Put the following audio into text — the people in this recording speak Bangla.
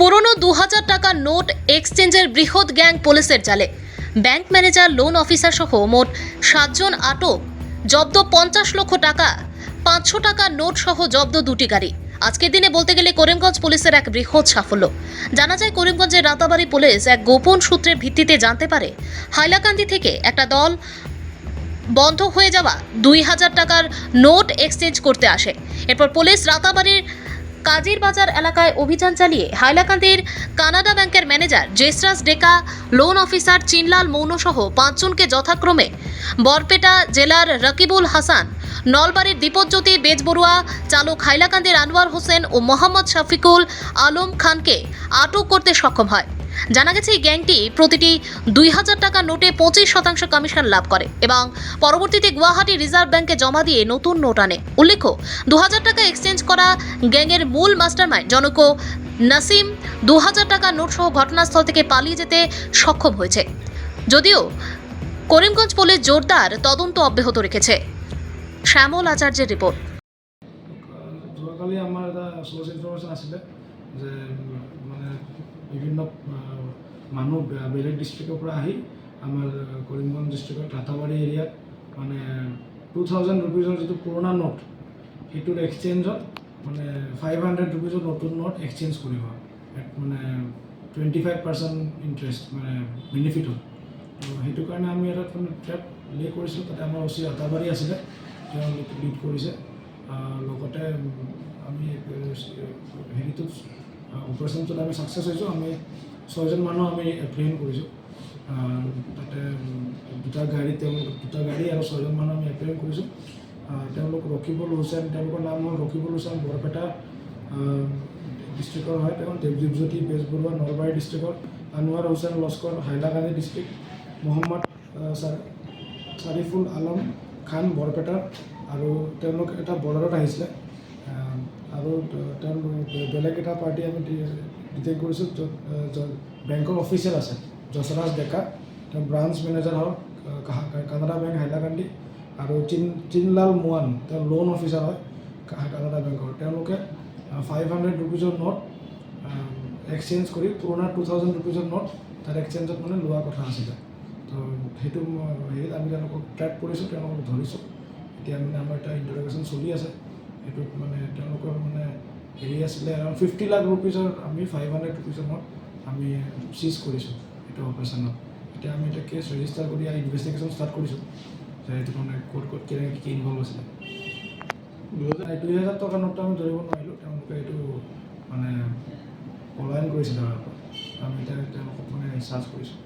পুরনো দু হাজার টাকার নোট এক্সচেঞ্জের বৃহৎ গ্যাং পুলিশের জালে। ব্যাংক ম্যানেজার, লোন অফিসার সহ মোট সাতজন আটক। জব্দ পঞ্চাশ লক্ষ টাকা, পাঁচশো টাকার নোট সহ জব্দ দুটি গাড়ি। আজকের দিনে বলতে গেলে করিমগঞ্জ পুলিশের এক বৃহৎ সাফল্য। জানা যায়, করিমগঞ্জের রাতাবাড়ি পুলিশ এক গোপন সূত্রের ভিত্তিতে জানতে পারে, হাইলাকান্দি থেকে একটা দল বন্ধ হয়ে যাওয়া দুই হাজার টাকার নোট এক্সচেঞ্জ করতে আসে। এরপর পুলিশ রাতাবাড়ির কাজির বাজার এলাকায় অভিযান চালিয়ে হাইলাকান্দির কানাডা ব্যাংকের ম্যানেজার জেসরাস ডেকা লোন অফিসার চিনলাল মৌনসহ পাঁচজনকে যথাক্রমে বরপেটা জেলার রকিবুল হাসান নলবাড়ির দীপজ্যোতি বেজবরুয়া চালক হাইলাকান্দির আনোয়ার হোসেন ও মোহাম্মদ শফিকুল আলম খানকে আটক করতে সক্ষম হয়। জানা গেছে, এই গ্যাংটি প্রতিটি দুই হাজার টাকা নোটে পঁচিশ শতাংশ কমিশন লাভ করে এবং পরবর্তীতে গুয়াহাটি রিজার্ভ ব্যাংকে জমা দিয়ে নতুন নোট আনে। উল্লেখ্য, দু হাজার টাকা এক্সচেঞ্জ করা গ্যাংয়ের মূল মাস্টারমাইন্ড জনক নাসিম দু হাজার টাকা নোট সহ ঘটনাস্থল থেকে পালিয়ে যেতে সক্ষম হয়েছে। যদিও করিমগঞ্জ পুলিশ জোরদার তদন্ত অব্যাহত রেখেছে। শ্যামল আচার্যের রিপোর্ট। এটা চ'ৰ্চ ইনফৰমেশ্যন আছিলে যে মানে বিভিন্ন মানুহ বেলেগ ডিষ্ট্ৰিক্টৰ পৰা আহি আমাৰ কৰিমগঞ্জ ডিষ্ট্ৰিক্টৰ ৰাতাবাৰী এৰিয়াত মানে টু থাউজেণ্ড ৰুপিজৰ যিটো পুৰণা নোট সেইটোৰ এক্সচেঞ্জত মানে ফাইভ হাণ্ড্ৰেড ৰুপিজৰ নতুন নোট এক্সচেঞ্জ কৰিব। মানে টুৱেণ্টি ফাইভ পাৰ্চেণ্ট ইণ্টাৰেষ্ট মানে বেনিফিট হ'ল। সেইটো কাৰণে আমি এটা ট্ৰেপ লে কৰিছোঁ তাতে আমাৰ অচি ৰাতাবাৰী আছিলে, তেওঁ লিড কৰিছে। লগতে আমি হেৰিটোত অপাৰেশ্যনটোত আমি ছাকচেছ হৈছোঁ। আমি ছয়জন মানুহ আমি এপ্ৰিহেণ্ড কৰিছোঁ। তাতে দুটা গাড়ী তেওঁলোক দুটা গাড়ী আৰু ছয়জন মানুহ আমি এপ্ৰিহেণ্ড কৰিছোঁ। তেওঁলোক ৰকিবুল হুছেইন তেওঁলোকৰ নাম হ'ল ৰকিবুল হুছেইন বৰপেটা ডিষ্ট্ৰিক্টৰ হয়। তেওঁ দেৱদীপজ্যোতি বেজবৰুৱা, নলবাৰী ডিষ্ট্ৰিক্টৰ আনোৱাৰ হুছেইন লস্কৰ, হাইলাকান্দি ডিষ্ট্ৰিক্ট মহম্মদ চাৰিফুল আলম খান বৰপেটাৰ আৰু তেওঁলোক এটা বৰ্ডাৰত আহিছিলে। আহ, আৰু তেওঁলোক বেলেগ এটা পাৰ্টি আমি ডিটেক্ট কৰিছোঁ য'ত বেংকৰ অফিচিয়েল আছে যশৰাজ ডেকা তেওঁ ব্ৰাঞ্চ মেনেজাৰ কাহা- কানাডা বেংক হাইলাকান্দি আৰু চিন চিনলাল মোৱান তেওঁ লোন অফিচাৰ হয় কানাডা বেংকৰ। তেওঁলোকে ফাইভ হাণ্ড্ৰেড ৰুপিজৰ নোট এক্সচেঞ্জ কৰি পুৰণা টু থাউজেণ্ড ৰুপিজৰ নোট তাত এক্সচেঞ্জত মানে লোৱা কথা আছিলে। সেইটো হেৰিত আমি তেওঁলোকক ট্ৰেক কৰিছোঁ তেওঁলোকক ধৰিছোঁ। এতিয়া মানে আমাৰ এটা ইণ্টাৰগেশ্যন চলি আছে। সেইটোত মানে তেওঁলোকৰ মানে হেৰি আছিলে এৰাউণ্ড ফিফটি লাখ ৰুপিজৰ আমি ফাইভ হাণ্ড্ৰেড ৰুপিজৰ আমি চিজ কৰিছোঁ সেইটো অপাৰেশ্যনত এতিয়া আমি এটা কেছ ৰেজিষ্টাৰ কৰি ইনভেষ্টিগেশ্যন ষ্টাৰ্ট কৰিছোঁ। যে এইটো মানে ক'ত ক'ত কেনেকৈ কি ইনভল্ভ আছিলে দুহেজাৰ দুই হাজাৰ টকাৰ নোটটো আমি ধৰিব নোৱাৰিলোঁ। তেওঁলোকে এইটো মানে পলায়ন কৰিছিলে আমি এতিয়া তেওঁলোকক মানে ৰিচাৰ্জ কৰিছোঁ।